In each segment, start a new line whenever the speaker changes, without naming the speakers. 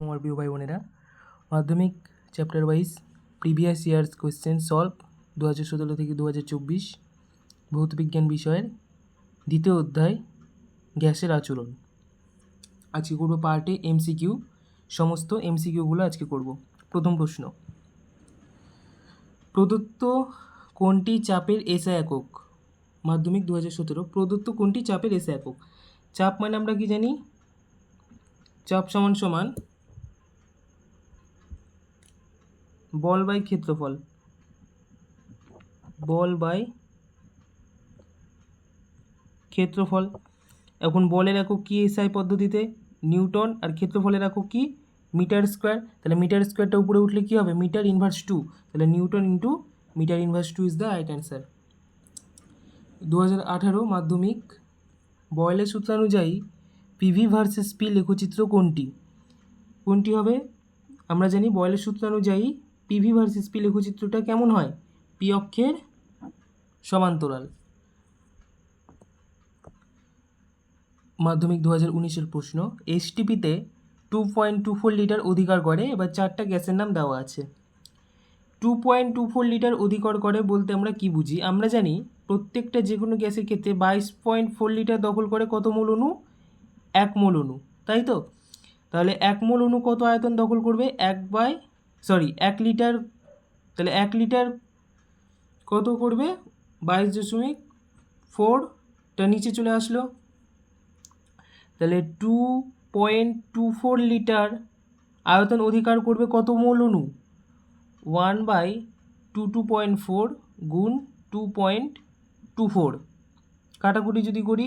আমার প্রিয় ভাই বোনেরা। মাধ্যমিক chapter wise previous years question solve দু হাজার সতেরো থেকে দু হাজার চব্বিশ ভৌতবিজ্ঞান বিষয়ের দ্বিতীয় অধ্যায়, গ্যাসের আচরণ। আজকে করব পার্টে এমসিকিউ সমস্ত এমসিকিউগুলো আজকে করব। প্রথম প্রশ্ন, প্রদত্ত কোনটি চাপের এসআই একক? মাধ্যমিক দু হাজার সতেরো, প্রদত্ত কোনটি চাপের এসআই একক? চাপ মানে আমরা কি জানি? চাপ সমান সমান বল বাই ক্ষেত্রফল। বল বাই ক্ষেত্রফল। এখন বলের একক কি এসআই পদ্ধতিতে? নিউটন আর ক্ষেত্রফলের একক কি? Metre square. তাহলে মিটার স্কোয়ারটা উপরে উঠলে কি হবে? মিটার ইনভার্স টু তাহলে newton into metre inverse two is the right answer দু হাজার আঠারো মাধ্যমিক বয়েলের সূত্রানুযায়ী পিভি ভার্সেস পি লেখচিত্র কোনটি? কোনটি হবে? আমরা জানি বয়েলের সূত্রানুযায়ী পিভি ভার্সেস পি লেখচিত্রটা কেমন হয়? পি অক্ষের সমান্তরাল। মাধ্যমিক দু হাজার উনিশের প্রশ্ন এইচটিপিতে two point two four litre অধিকার করে, এবার চারটা গ্যাসের নাম দেওয়া আছে। Two point two four litre অধিকার করে বলতে আমরা কি বুঝি? আমরা জানি প্রত্যেকটা যে কোনো গ্যাসের ক্ষেত্রে বাইশ পয়েন্ট ফোর লিটার দখল করে কত মোল অণু? এক মোল অণু। তাই তো? তাহলে এক মোল অণু কত আয়তন দখল করবে? এক বাই সরি, এক লিটার, তাহলে এক লিটার কত করবে বাইশ দশমিক ফোরটা নিচে চলে আসলো। তাহলে two point two four litre আয়তন অধিকার করবে কত মোল অণু one by two two point four গুণ টু পয়েন্ট টু ফোর। কাটাকুটি যদি করি,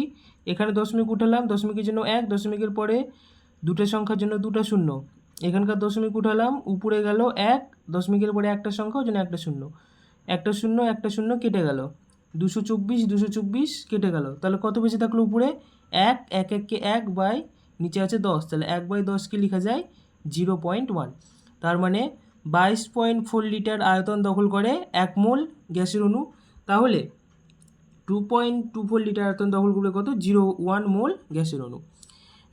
এখানে দশমিক উঠালাম, দশমিকের জন্য এক, দশমিকের পরে দুটো সংখ্যার জন্য দুটো শূন্য। এখানকার দশমিক উঠালাম, উপরে গেল এক, দশমিকের পরে একটা সংখ্যা, ওই জন্য একটা শূন্য। একটা শূন্য একটা শূন্য, কেটে গেল। দুশো চব্বিশ দুশো চব্বিশ, কেটে গেল। তাহলে কত বেশি থাকল উপরে? এক এক এককে এক বাই, নিচে আছে দশ। তাহলে এক বাই দশকে লেখা যায় জিরো পয়েন্ট ওয়ান। তার মানে বাইশ পয়েন্ট ফোর লিটার আয়তন দখল করে এক মোল গ্যাসের অণু। তাহলে two point two four litre আয়তন দখল করবে কত? জিরো ওয়ান মোল গ্যাসের অণু।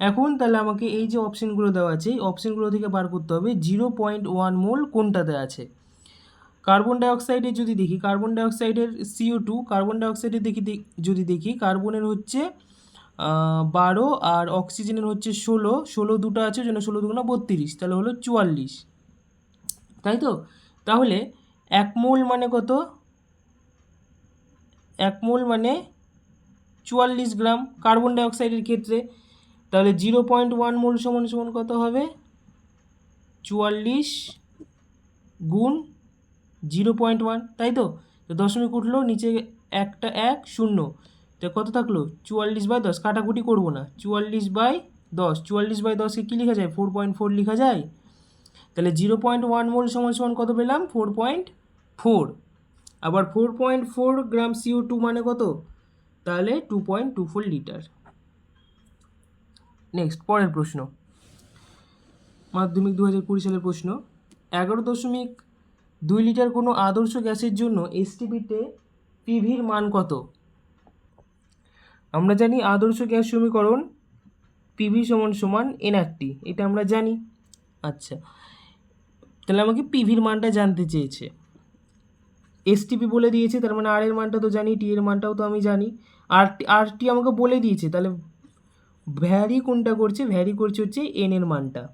এখন তাহলে আমাকে এই যে অপশানগুলো দেওয়া আছে, এই অপশানগুলো থেকে বার করতে হবে জিরো পয়েন্ট ওয়ান মোল কোনটাতে আছে। কার্বন ডাইঅক্সাইডের যদি দেখি কার্বন ডাইঅক্সাইডের সিও টু কার্বন ডাইঅক্সাইডের দেখি, যদি দেখি কার্বনের হচ্ছে বারো আর অক্সিজেনের হচ্ছে ষোলো ষোলো দুটো আছে, জন্য ষোলো দুগুণা বত্রিশ, তাহলে হলো চুয়াল্লিশ। তাই তো? তাহলে এক মোল মানে কত? এক মোল মানে চুয়াল্লিশ গ্রাম কার্বন ডাইঅক্সাইডের ক্ষেত্রে। তাহলে জিরো পয়েন্ট ওয়ান মোল সমান সমান কত হবে? চুয়াল্লিশ গুণ জিরো পয়েন্ট ওয়ান তাই তো? তো দশমিক উঠল, নিচে একটা এক, শূন্য। তো কত থাকল? চুয়াল্লিশ বাই দশ, কাটাকুটি করব না। চুয়াল্লিশ বাই দশ, চুয়াল্লিশ বাই দশকে কী লেখা যায়? ফোর পয়েন্ট ফোর লেখা যায়? তাহলে জিরো পয়েন্ট ওয়ান মোল সমান সমান কত পেলাম? ফোর পয়েন্ট ফোর আবার four point four gram CO two মানে কত? তাহলে two point two four litre. Next পরের প্রশ্ন। মাধ্যমিক দু হাজার কুড়ি সালের প্রশ্ন, এগারো দশমিক দুই লিটার কোনো আদর্শ গ্যাসের জন্য এসটিপিতে পিভির মান কত? আমরা জানি আদর্শ গ্যাস সমীকরণ পিভি সমান সমান এনআরটি এটা আমরা জানি। আচ্ছা তাহলে আমাকে পিভির মানটা জানতে চেয়েছে। এসটিপি বলে দিয়েছে, তার মানে আর এর মানটা তো জানি টি এর মানটাও তো আমি জানি। আর আর টি আমাকে বলে দিয়েছে, তাহলে ভ্যারি কোনটা করছে? ভ্যারি করছে হচ্ছে এন এর মানটা।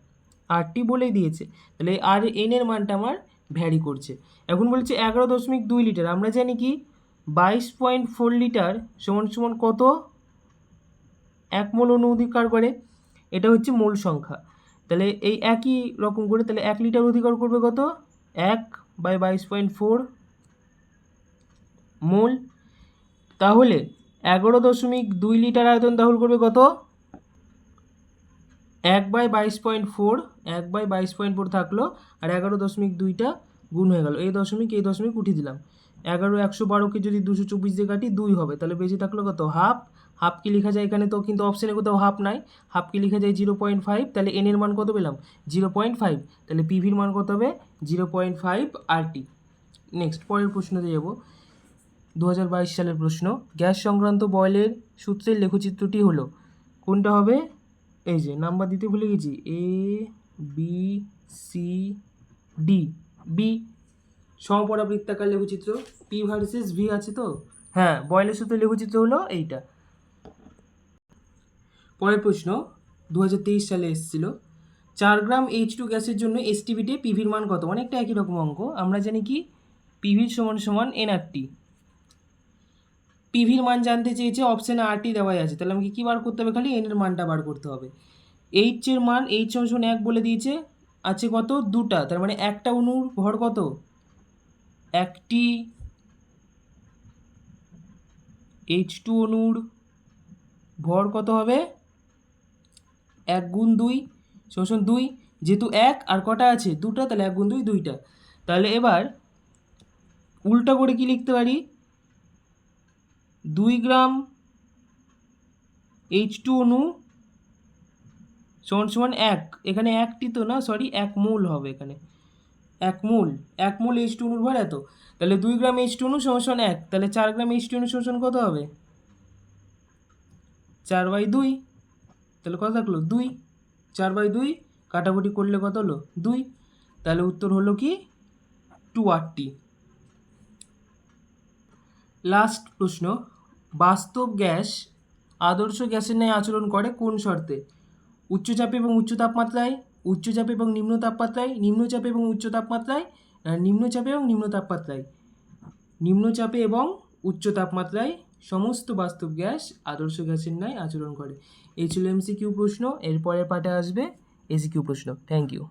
আরটি বলেই দিয়েছে। তাহলে আর এন এর মানটা আমার ভ্যারি করছে। এখন বলছে এগারো দশমিক দুই লিটার। আমরা জানি কি? বাইশ পয়েন্ট ফোর লিটার সমান সমান কত? এক মোল অনু অধিকার করে। এটা হচ্ছে মোল সংখ্যা। তাহলে এই একই রকম করে তাহলে এক লিটার অধিকার করবে কত? এক বাই বাইশ পয়েন্ট ফোর মোল। তাহলে এগারো দশমিক দুই লিটার আয়তন দখল করবে কত? এক বাই বাইশ পয়েন্ট ফোর, এক বাই বাইশ পয়েন্ট ফোর থাকল, আর এগারো দশমিক দুইটা গুণ হয়ে গেল। এই দশমিক এই দশমিক উঠিয়ে দিলাম। এগারো একশো বারোকে যদি দুশো চব্বিশ দিয়ে কাটি, দুই হবে। তাহলে বেশি থাকল কত? হাফ। হাফ কি লেখা যায় এখানে তো? কিন্তু অপশানে কোথাও হাফ নাই। হাফ কি লেখা যায়? Zero point five. তাহলে এন এর মান কত পেলাম? Zero point five. তাহলে পিভির মান কত হবে? Zero point five R T next পরের প্রশ্নতে যাব। দু হাজার বাইশ সালের প্রশ্ন। গ্যাস সংক্রান্ত বয়েলের সূত্রের লেখচিত্রটি হলো, কোনটা হবে? এই যে নাম্বার দিতে ভুলে গেছি। A B C D B সমপরাবৃত্তাকার লেখচিত্র। পি ভার্সেস ভি আছে তো? হ্যাঁ বয়লের সূত্রে লেখচিত্র হলো এইটা। পরের প্রশ্ন দু হাজার তেইশ সালে এসেছিল। চার গ্রাম এইচ টু গ্যাসের জন্য এসটিভিতে পিভির মান কত? অনেকটা একই রকম অঙ্ক। আমরা জানি কি? পিভির সমান সমান এনআরটি পিভির মান জানতে চেয়েছে অপশানে আরটি দেওয়াই আছে। তাহলে আমাকে কী বার করতে হবে খালি? এন এর মানটা বার করতে হবে। এইচ এর মান এইচ সমান এক বলে দিয়েছে, আছে কত? দুটা। তার মানে একটা অণুর ভর কত? একটি এইচ টু অণুর ভর কত হবে? এক গুণ দুই শোষণ দুই। যেহেতু এক আর কটা আছে? দুটা, তাহলে এক গুণ দুই, দুইটা। তাহলে এবার উল্টা করে কি লিখতে পারি? দুই গ্রাম এইচ টু অণু সমান সমান এক। এখানে একটি তো না সরি এক মূল হবে এখানে। এক মূল। এক মূল এইচ টু অণুর ভর এত। তাহলে দুই গ্রাম এইচ টু অণু সমান সমান এক। তাহলে চার গ্রাম এইচ টু অণু সমান সমান কত হবে? চার বাই দুই। তাহলে কত থাকল? দুই। চার বাই দুই কাটাকুটি করলে কত হলো? দুই। তাহলে উত্তর হলো কি? টু আটটি লাস্ট প্রশ্ন। বাস্তব গ্যাস আদর্শ গ্যাসের ন্যায় আচরণ করে কোন শর্তে? উচ্চচাপে এবং উচ্চ তাপমাত্রায় উচ্চচাপে এবং নিম্ন তাপমাত্রায় নিম্নচাপে এবং উচ্চ তাপমাত্রায় নিম্নচাপে এবং নিম্ন তাপমাত্রায়। নিম্নচাপে এবং উচ্চ তাপমাত্রায় সমস্ত বাস্তব গ্যাস আদর্শ গ্যাসের ন্যায় আচরণ করে। এই ছিল এমসিকিউ প্রশ্ন, এরপরের পার্টে আসবে এসিকিউ প্রশ্ন। Thank you